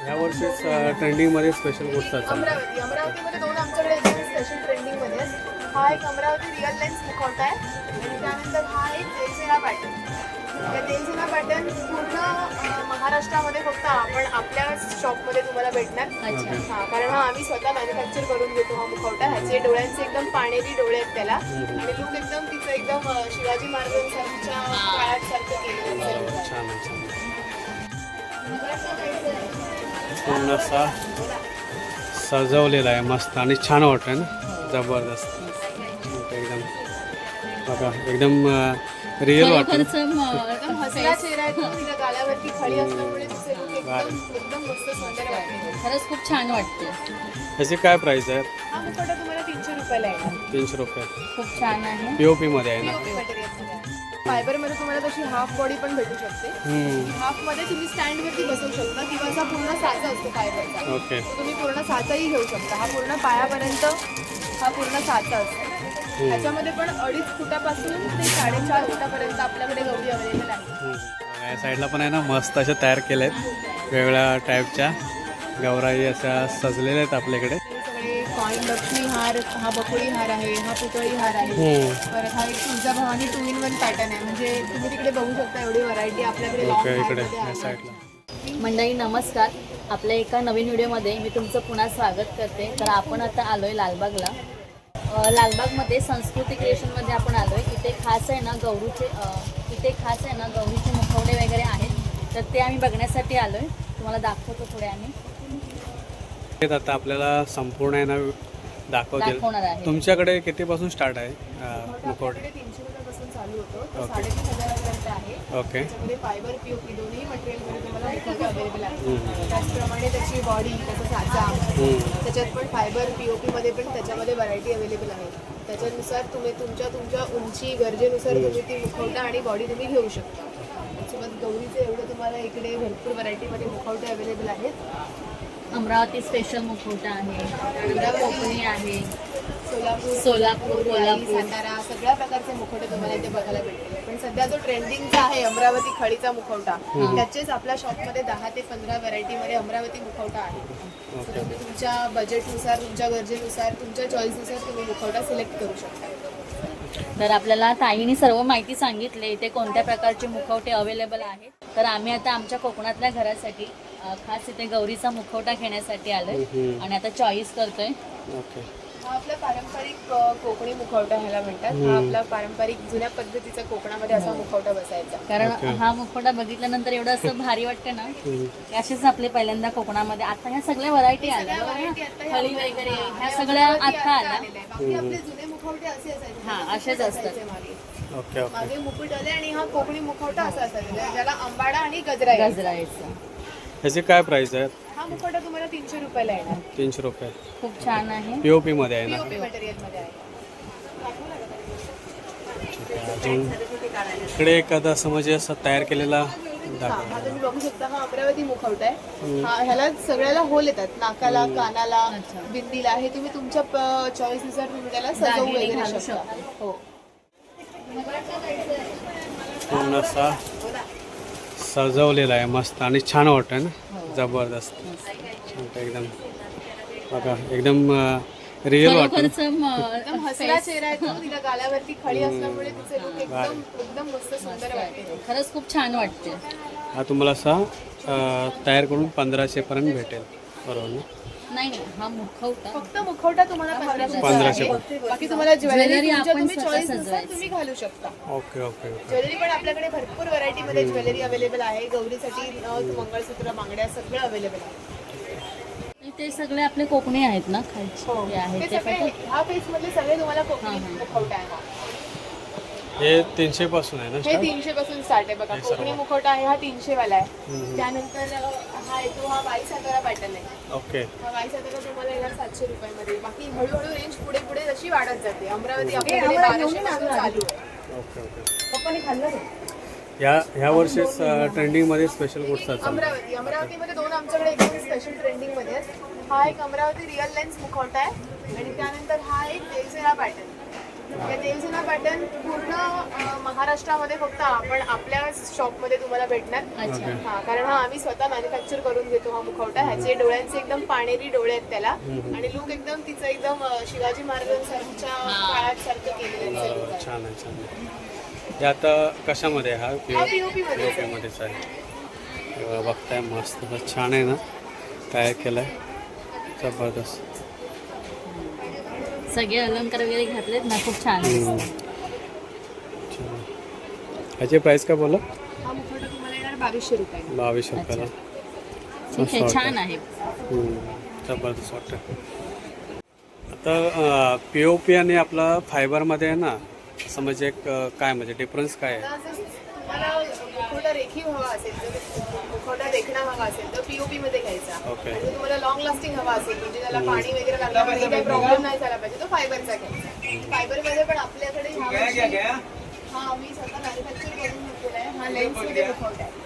ह्या वर्षीच ट्रेंडिंगमध्ये स्पेशल गोष्ट अमरावती. अमरावतीमध्ये दोन आमच्याकडे एकदम स्पेशल ट्रेंडिंगमध्ये हा एक अमरावती रिअल लेन्स मुखवटा आहे. आणि त्यानंतर हा एक तेलसेना पॅटर्न त्या तेलसेना पॅटर्न पूर्ण महाराष्ट्रामध्ये फक्त आपण आपल्या शॉपमध्ये तुम्हाला भेटणार. हा कारण हा आम्ही स्वतः मॅन्युफॅक्चर करून घेतो हा मुखवटा. ह्याचे डोळ्यांचे एकदम पाणेरी डोळे आहेत त्याला. आणि लुक एकदम तिचं एकदम शिवाजी महाराजांसारख्या पूर्ण असा सजवलेला आहे मस्त आणि छान वाटतंय ना? जबरदस्त. एकदम. बघा एकदम रिअल वाटतं आहे. वाटते खरंच खूप छान वाटते ह्याची काय प्राईस आहे? हा तीनशे रुपये. खूप छान आहे. पी ओ पीमध्ये आहे ना? पीओपी मटेरियलमध्ये फायबरमध्ये तुम्हाला तशी हाफ बॉडी पण भेटू शकते. हम्म, हाफमध्ये तुम्ही स्टँड वरती बसवू शकता किंवा असा पूर्ण साचा असतो फायबरचा. ओके. तुम्ही पूर्ण साचाही घेऊ शकता. हा पूर्ण पायापर्यंत हा पूर्ण साचा असतो. ह्याच्यामध्ये पण अडीच फुटापासून ते साडेचार फुटापर्यंत आपल्याकडे गौरी अवेलेबल आहे. या साईडला पण आहे ना मस्त अशा तयार केल्या आहेत वेगवेगळ्या टाईपच्या गौराई अशा सजलेल्या आहेत आपल्याकडे. हे सगळे कॉईन लक्ष्मी हार हा बकोळी हार आहे हा पुतळी हार आहे. हम्म. परत हा एक Tuljabhavani two in one pattern आहे. म्हणजे तुम्ही तिकडे बघू शकता एवढी व्हरायटी आपल्याकडे लॉंग आहे. मंडळी नमस्कार. आपल्या एका नवीन व्हिडिओमध्ये मी तुमचं पुन्हा स्वागत करते. तर आपण आता आलोय लालबागला. अ, लालबागमध्ये संस्कृती क्रिएशनमध्ये आपण आलोय. इथे खास आहे ना गौरीचे इथे खास आहे ना गौरीचे मुखवटे वगैरे आहेत. तर ते आम्ही बघण्यासाठी आलोय. तुम्हाला दाखवतो पुढे आम्ही. आता आपल्याला संपूर्ण आहे ना दाखवतील आहे. तुमच्याकडे कितीपासून स्टार्ट आहे तो ओके. त्याच्यामध्ये फायबर पीओपी दोन्ही मटेरियलमध्ये तुम्हाला मुखवटे अवेलेबल आहे. त्याचप्रमाणे त्याची बॉडी त्याचा साचा. त्याच्यात पण फायबर पीओपी मध्ये पण त्याच्यामध्ये व्हरायटी अवेलेबल आहे. त्याच्यानुसार तुम्ही तुमच्या तुमच्या उंची गरजेनुसार तुम्ही ती मुखवटा आणि बॉडी तुम्ही घेऊ शकता. त्यासोबत गौरीचे एवढं तुम्हाला इकडे भरपूर व्हरायटीमध्ये मुखवटे अवेलेबल आहेत. अमरावती स्पेशल मुखवटा आहे कोकणी आहे सोलापूर सोलापूर, कोल्हापूर. सातारा सगळ्या प्रकारचे मुखवटे तुम्हाला इथे बघायला भेटतील. पण सध्या जो ट्रेंडिंगचा आहे अमरावती खडीचा मुखवटा त्याचेच आपल्या शॉपमध्ये दहा ते पंधरा व्हरायटीमध्ये अमरावती मुखवटा आहे. तुम्ही तुमच्या बजेटनुसार तुमच्या गरजेनुसार तुमच्या चॉईसनुसार तुम्ही मुखवटा सिलेक्ट करू शकता. तर आपल्याला ताईने सर्व माहिती सांगितली इथे कोणत्या प्रकारचे मुखवटे अवेलेबल आहेत. तर आम्ही आता आमच्या कोकणातल्या घरासाठी खास इथे गौरीचा मुखवटा घेण्यासाठी आलोय. आणि आता चॉईस करतोय. ओके हा आपला पारंपरिक अ, कोकणी मुखवटा ह्याला म्हणतात. हा आपला पारंपरिक जुन्या पद्धतीचा कोकणामध्ये असा मुखवटा बसायचा. कारण. हा मुखवटा बघितल्यानंतर एवढं असं भारी वाटतं ना. की असेच आपले पहिल्यांदा कोकणामध्ये. आता ह्या सगळ्या व्हरायटी आल्या बघा. variety ना. आता ह्या फळी वगैरे हा, ह्या सगळ्या आता आल्या आलेल्या आहे. बाकी आपले जुने मुखवटे असे असायचे. हा, असेच मुकुट असतात. असायचे मागे. ओके ओके मागे मुकुट आले आणि हा कोकणी मुखवटा असा असायचा. ज्याला आंबाडा आणि गजरा आहे गजरायचं ह्याची काय प्राईस आहे? हा मुखवटा तुम्हाला तीनशे रुपयाला येणार. तीनशे रुपये. खूप छान आहे. पी ओ पीमध्ये आहे ना? पीओपी मटेरियलमध्ये आहे. ठीक आहे अजून इकडे एखादा असं म्हणजे असं तयार केलेला हा हा तुम्ही बघू शकता हा अमरावती मुखवटा आहे. हा ह्याला सगळ्याला होल येतात. नाकाला कानाला अच्छा. बिंदीला हे तुम्ही तुमच्या चॉईसनुसार तुम्ही त्याला सजवू दागिने वगैरे घालू शकता. शकता. हो. पूर्ण असा सजवलेला आहे मस्त आणि छान वाटतंय ना? जबरदस्त. छान वाटतं एकदम. बघा एकदम रिअल वाटतं खरोखरच म- एकदम हसरा चेहरा आहे तो तिच्या गालावरती खळी असल्यामुळे तिचे लुक एकदम एकदम मस्त सुंदर वाटते खरंच खूप छान वाटते हा तुम्हाला असा तयार करून पंधराशेपर्यंत भेटेल. बरोबर ना? नाही नाही हा मुखवटा. फक्त मुखवटा तुम्हाला पंधराशे पंधराशे बाकी तुम्हाला ज्वेलरी ज्वेलरी तुमच्या आपण तुम्ही स्वतः चॉईसनुसार सजवायची. तुम्ही घालू शकता. Okay okay okay. ज्वेलरी पण आपल्याकडे भरपूर व्हरायटी मध्ये ज्वेलरी अवेलेबल आहे. गौरीसाठी नथ मंगळसूत्र बांगड्या सगळं अवेलेबल आहे. ते सगळे आपले कोकणी आहेत ना खालचे हो. जे आहेत हे ते सगळे पण. पेज मधले सगळे तुम्हाला कोकणी हा, हा. मुखवटा आहे हा. हे तीनशे पासून आहे ना हे तीनशे पासून स्टार्ट आहे बघा. हे सर्व. कोकणी मुखवटा आहे हा तीनशे वाला आहे. त्यानंतर अ, हा येतो हा बाई सातारा पॅटर्न आहे. ओके. हा बाई सातारा तुम्हाला येणार सातशे रुपयामध्ये. बाकी हळूहळू रेंज पुढे पुढे जशी वाढत जाते. अमरावती आपल्याकडे बाराशे पासून चालू आहे. Okay okay. ह्या ह्या वर्षीच ट्रेंडिंगमध्ये स्पेशल गोष्ट चालू अमरावती अमरावतीमध्ये दोन आमच्याकडे एकदम स्पेशल ट्रेंडिंगमध्ये आहेत. हा एक अमरावती रिअल लेन्स मुखवटा आहे. आणि त्यानंतर हा एक तेलसेना पॅटर्न या देवसेना पॅटर्न पूर्ण अं, महाराष्ट्रामध्ये फक्त आपण आपल्या शॉपमध्ये तुम्हाला भेटणार. अच्छा. हा कारण हा आम्ही स्वतः मॅन्युफॅक्चर करून घेतो हा मुखवटा. ह्याचे डोळ्यांचे एकदम पाणेरी डोळे आहेत त्याला. आणि लुक एकदम तिचं एकदम अं, शिवाजी महाराजांसारख्या काळात सारखं केलेलं आहे. हो, छान आहे छान आहे. हे आता कशामध्ये आहे हा? हा मध्ये आहे. हे बघताय मस्त असं छान आहे ना? तयार केलं आहे जबरदस्त. सगळे अलंकार वगैरे घातलेत ना खूप छान. ह्याची प्राईस काय बोला हा मुखवटा तुम्हाला येणार बावीसशे रुपये. बावीस रुपयाला. ठीक आहे छान आहे. हम्म, जबरदस्त वाटतं. आता पी ओ पी आणि आपला फायबरमध्ये आहे ना असं म्हणजे एक काय म्हणजे डिफरन्स काय आहे? आता असं तुम्हाला मुखवटा रेखीव हवा असेल मुखवटा देखणा हवा असेल तर पीओपी मध्ये घ्यायचा. जर तुम्हाला लॉंग लास्टिंग हवा असेल म्हणजे त्याला पाणी वगैरे लागलं पाहिजे काही प्रॉब्लेम नाही झाला पाहिजे तो फायबरचा घ्यायचा फायबरमध्ये पण आपल्याकडे ह्या वर्षी- हा आम्ही स्वतः मॅन्युफॅक्चर करून घेतलेला आहे हा लेन्समध्ये मुखवटा आहे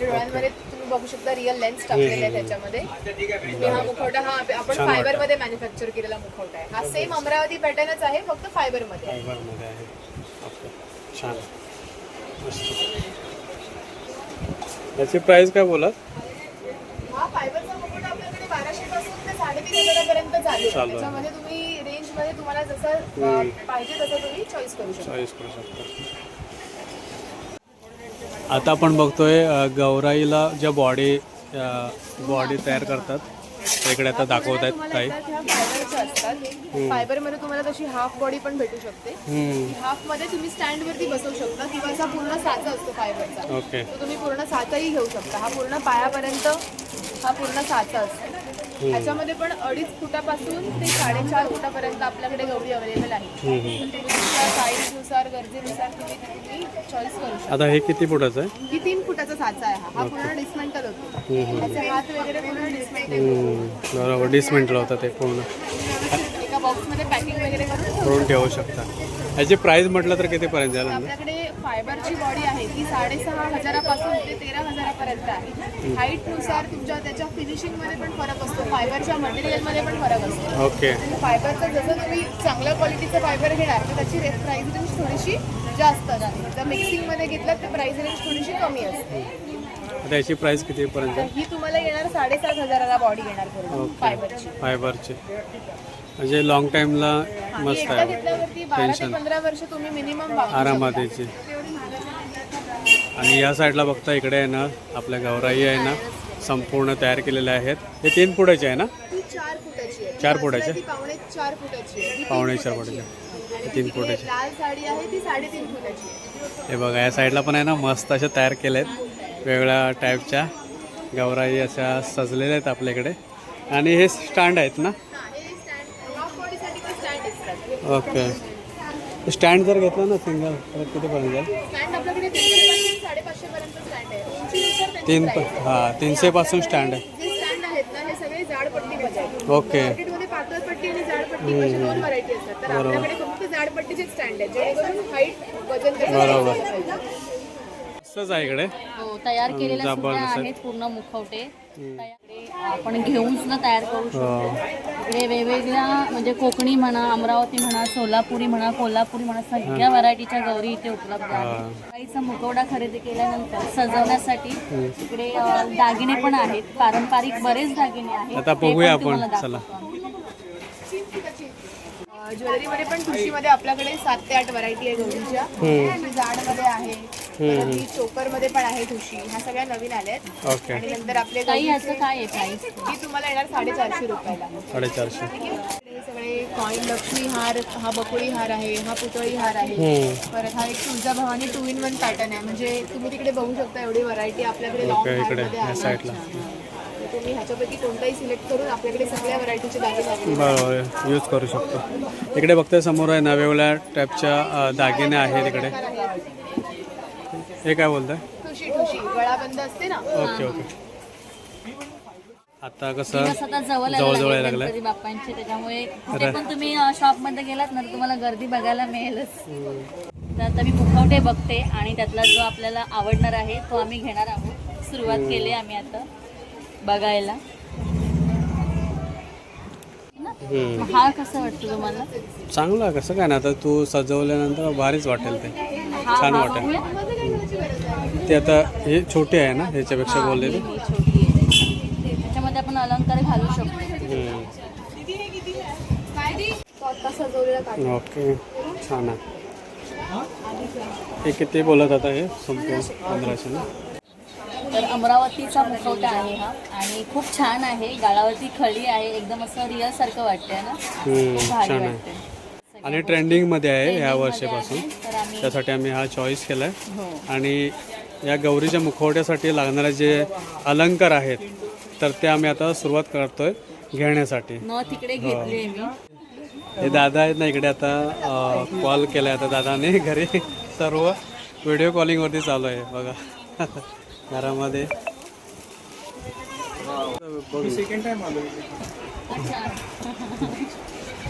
डोळ्यांमध्ये तुम्ही बघू शकता रिअल लेन्स टाकलेले आहे त्याच्यामध्ये. आणि हा मुखवटा हा आप- आपण फायबरमध्ये मॅन्युफॅक्चर केलेला मुखवटा आहे हा सेम अमरावती पॅटर्नच आहे फक्त फायबरमध्ये आहे. फायबरमध्ये आहे. ओके छान. मस्त. याची प्राईस काय बोला हा फायबरचा मुकुट आपल्याकडे बाराशे पासून ते साडेतीन हजारापर्यंत चालू आहे. चालू आहे. त्याच्यामध्ये तुम्ही रेंजमध्ये तुम्हाला जसं अ, पाहिजे तसं तुम्ही चॉईस करू शकता. चॉईस करू शकता. आता आपण बघतोय अ, गौराईला ज्या बॉडी बॉडी तयार करतात त्या इकडे आता दाखवत आहेत काही. ह्या असतात. फायबरमध्ये तुम्हाला तशी हाफ बॉडी पण भेटू शकते. हाफमध्ये तुम्ही स्टँड वरती बसवू शकता किंवा असा पूर्ण साचा असतो फायबरचा तो तुम्ही पूर्ण साचाही घेऊ शकता. हा पूर्ण पायापर्यंत हा पूर्ण साचा असतो. ह्याच्यामध्ये पण अडीच फुटापासून ते साडेचार फुटापर्यंत आपल्याकडे गौरी अवेलेबल आहे. साईजनुसार गरजेनुसार तुम्ही तुम्ही चॉईस करू शकता. आता हे किती फुटाचं आहे? ही तीन फुटाचा साचा आहे हा. हा पूर्ण डिस्मेंटल होतो. त्याचे हात वगैरे पूर्ण डिस्मेंटल बरोबर डिसमेंटल होतं ते पूर्ण. एका बॉक्समध्ये पॅकिंग वगैरे करून करून ठेवू शकता. याची प्राईस म्हटलं तर कितीपर्यंत म्हणजे आपल्याकडे फायबरची बॉडी आहे ती साडेसहा हजारापासून ते तेरा हजारापर्यंत आहे हाईटनुसार तुमच्या त्याच्या फिनिशिंगमध्ये पण फरक असतो. फायबरच्या मटेरियलमध्ये पण फरक असतो. ओके फायबरचं जसं तुम्ही चांगल्या क्वालिटीचं फायबर घेणार तर त्याची प्राइस रेंज थोडीशी जास्त असते जर मिक्सिंगमध्ये घेतलं तर प्राइस रेंज थोडीशी कमी असते. आता याची प्राईस कितीपर्यंत तर ही तुम्हाला येणार साडेसात हजाराला बॉडी येणार फायबरची फायबरचे म्हणजे लॉंग टाईमला ही मस्त आहे. घेतल्यावरती बारा ते पंधरा वर्ष तुम्ही मिनिमम आरामात याची आणि या साईडला बघता इकडे आहे ना आपल्या गौराई आहे ना संपूर्ण तयार केलेल्या आहेत. हे तीन फुटाचे आहे ना? चार फुटाची पावणे चार फुटाची तीन फुटाची. हे बघा या साईडला पण आहे ना मस्त अशा तयार केल्या आहेत वेगवेगळ्या टाईपच्या गौराई अशा सजलेल्या आहेत आपल्याकडे आणि हे स्टँड आहेत ना? ओके. स्टँड जर घेतला ना सिंगल तर कितीपर्यंत जाईल? तीनशे पासून साडेपाचशे पर्यंत स्टँड आहे उंचीनुसार त्यांची तीन price आहे. हां तीनशेपासून स्टँड आहे. जे स्टँड आहेत ना हे सगळे जाडपट्टी आहेत. ओके. मार्केटमध्ये पातळपट्टी आणि जाडपट्टी अशी दोन व्हरायटी असतात. तर आपल्याकडे फक्त जाडपट्टीचे स्टँड आहेत जेणेकरून हाईट वजन त्याचं बरोबर. आहे इकडे. हो तयार केलेल्या सुद्धा जबरदस्त. आहेत पूर्ण मुखवटे. तयार- आपण घेऊन सुद्धा तयार करू शकतो. इकडे वेगवेगळ्या म्हणजे कोकणी म्हणा अमरावती म्हणा सोलापुरी म्हणा कोल्हापुरी म्हणा सगळ्या व्हरायटीच्या गौरी इथे उपलब्ध आहेत गाईचा मुखवटा खरेदी केल्यानंतर सजवण्यासाठी इकडे अ, दागिने पण आहेत पारंपरिक बरेच दागिने आहेत आता ते पण बघूया तुम्हाला आपण. चला. दाखवतो आम्ही. अं, ज्वेलरीमध्ये पण ठुशीमध्ये आपल्याकडे सात ते आठ व्हरायटी आहे गौरीच्या जाडमध्ये आहे. परत ही चोकरमध्ये पण आहे ठुशी ह्या सगळ्या नवीन आल्या आहेत ओके. आणि नंतर आपले गौरीचे- याचं काय आहे प्राईस ही तुम्हाला येणार साडेचारशे रुपयाला. साडेचारशे. हे सगळे कॉईन लक्ष्मी हार हा बकुळी हार आहे हा पुतळी हार आहे. परत हा एक Tuljabhavani two in one pattern आहे. म्हणजे तुम्ही तिकडे बघू शकता एवढी व्हरायटी आपल्याकडे लॉंग हारमध्ये आहे. तुम्ही ह्याच्यापैकी कोणताही सिलेक्ट करून आपल्याकडे सगळ्या व्हरायटीचे दागिने बरोबर यूज करू शकतो. इकडे बघताय समोर आहे ना वेगवेगळ्या टाईपच्या दागिने आहेत इकडे. हे काय बोलताय? ठुशी ठुशी. गळाबंद असते ना? Okay okay. आता कसं जवळ जवळ यायला लागले बाप्पांचे त्याच्यामुळे कुठे पण तुम्ही शॉपमध्ये गेलात ना तुम्हाला गर्दी बघायला मिळेलच. तर आता मी मुखवटे बघते आणि त्यातला जो आपल्याला आवडणार आहे तो आम्ही घेणार आहोत. सुरुवात केली आम्ही आता. बघायला. हम्म. हा कसं वाटतं तुम्हाला? चांगलं कसं काय ना आता तू सजवल्यानंतर भारीच वाटेल ते. हा छान हा. वाटेल. बघूया. ते आता हे छोटे आहे ना ह्याच्यापेक्षा ही छोटी आहे. त्याच्यामध्ये आपण अलंकार घालू शकतो. तो ओके छान आहे. हे किती बोलत आता हे? संपेल पंधराशे ना? तर अमरावतीचा मुखवटा आहे हा. आणि खूप छान आहे. गाळावरती खळी आहे. एकदम असं रिअल सारखं वाटतंय ना? खूप भारी छान आहे. वाटतंय. आणि ट्रेंडिंगमध्ये आहे ह्या वर्षापासून मध्ये आहे, तर आम्ही त्यासाठी आम्ही हा चॉईस केला आहे हो. आणि या गौरीच्या मुखवट्यासाठी लागणारे जे अलंकार आहेत तर ते आम्ही आता सुरुवात करतोय घेण्यासाठी. न तिकडे घेतली मी. हे दादा आहेत ना इकडे आता कॉल केला आता दादाने घरी. सर्व व्हिडिओ कॉलिंगवरती चालू आहे बघा. घरामध्ये. सेकंड टाइम आलो. अच्छा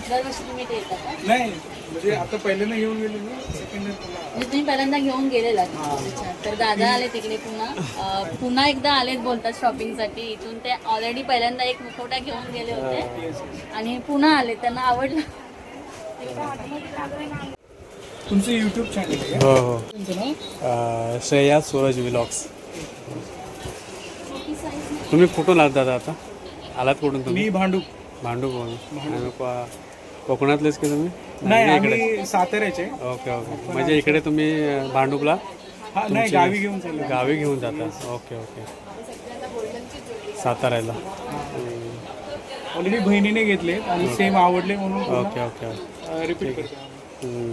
दरवर्षी तुम्ही ते येता का नाही म्हणजे आता पहिल्यांदा घेऊन गेलो मी सेकंड टाइम पुन्हा म्हणजे तुम्ही पहिल्यांदा घेऊन गेलेला अच्छा तर दादा आले तिकडे पुन्हा. पुन्हा एकदा आलेत बोलतात शॉपिंगसाठी इथून ते ऑलरेडी पहिल्यांदा एक मुखवटा घेऊन गेले होते. आणि पुन्हा आले त्यांना आवडलं. तुमचं युट्यूब चॅनल आहे हो हो. श्रेया सूरज विलॉग्स तुम्ही कुठून आलात दादा आता? आलात कुठून तुम्ही? मी भांडूप. भांडू आणि को- कोकणातलेच की तुम्ही? नाही आम्ही साताऱ्याचे. Okay okay. म्हणजे इकडे तुम्ही अं, भांडूपला? हा नाही गावी घेऊन चाललो. गावी घेऊन जाता. Okay okay. साताऱ्याला. ऑलरेडी बहिणीने घेतले आणि सेम आवडले म्हणून ओके ओके रिपीट करतो. हम्म.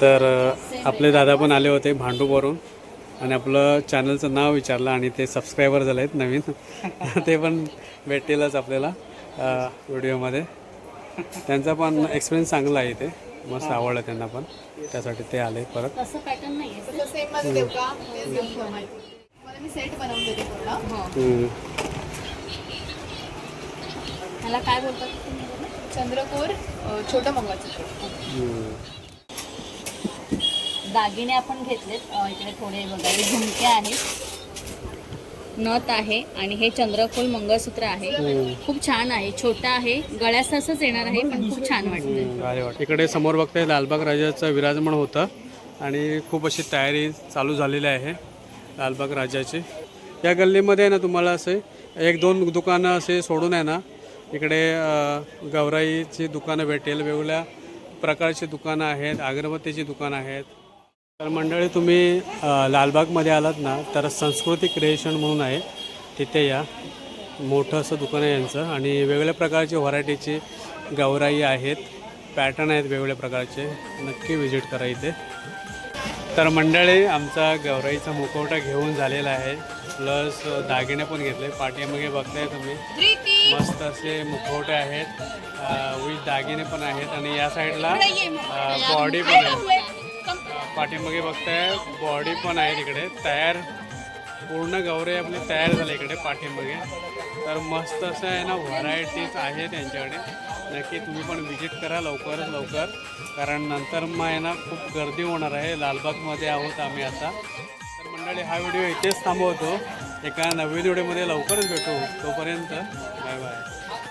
तर अ, आपले दादा पण आले होते भांडूपवरून. आणि आपलं चॅनलचं नाव विचारलं आणि ते सबस्क्रायबर झाले आहेत नवीन. ते पण भेटतीलच आपल्याला व्हिडिओमध्ये. त्यांचा पण एक्सपिरियन्स चांगला आहे इथे. मस्त आवडलं त्यांना पण. त्यासाठी ते आले परत. तसं पॅटर्न नाही आहे तसं सेममध्ये देऊ का? Yes, देऊ का? मला मी सेट बनवून देते पूर्ण. हो. ह्याला काय बोलतात तुम्ही? चंद्रकोर छोटं हम्म. दागिने आपण घेतलेत. इकडे थोडे बघा हे झुमके आहेत. नथ आहे आणि हे चंद्रकोल मंगळसूत्र आहे. खूप छान आहे. छोटा आहे. गळ्यास असंच येणार आहे पण खूप छान वाटतंय. हम्म, भारी वाट इकडे समोर बघताय लालबाग राजाचं विराजमान होतं आणि खूप अशी तयारी चालू झालेली आहे लालबाग राजाची. या गल्लीमध्ये ना तुम्हाला असे एक दोन दुकानं असे सोडून आहे ना इकडे अ, गौराईची दुकानं भेटेल वेगवेगळ्या प्रकारची दुकानं आहेत अगरबत्तीची दुकानं आहेत तर मंडळी तुम्ही लालबागमध्ये आलात ना तर संस्कृती क्रिएशन म्हणून आहे. तिथे या. मोठं असं दुकान आहे यांचं आणि वेगवेगळ्या प्रकारची व्हरायटीची गौराई आहेत. पॅटर्न आहेत वेगवेगळ्या प्रकारचे. नक्की व्हिजिट करा इथे. तर मंडळी आमचा गौराईचा मुखवटा घेऊन झालेला आहे. प्लस दागिने पण घेतले. पाठीमागे बघताय तुम्ही. मस्त असे मुखवटे आहेत. विथ दागिने पण आहेत आणि या साईडला बॉडी पण आहे. पाठीमागे बघताय बॉडी पण आहे तिकडे. तयार पूर्ण गौरे आपली तयार झाले इकडे पाठीमागे. तर मस्त असं आहे ना व्हरायटीज आहे त्यांच्याकडे. नक्की तुम्ही पण विजिट करा लवकरच लवकर. कारण नंतर मग आहे ना खूप गर्दी होणार आहे. लालबागमध्ये आहोत आम्ही आता. तर मंडळी हा व्हिडिओ इथेच थांबवतो. एका नवीन व्हिडिओमध्ये लवकरच भेटू. तोपर्यंत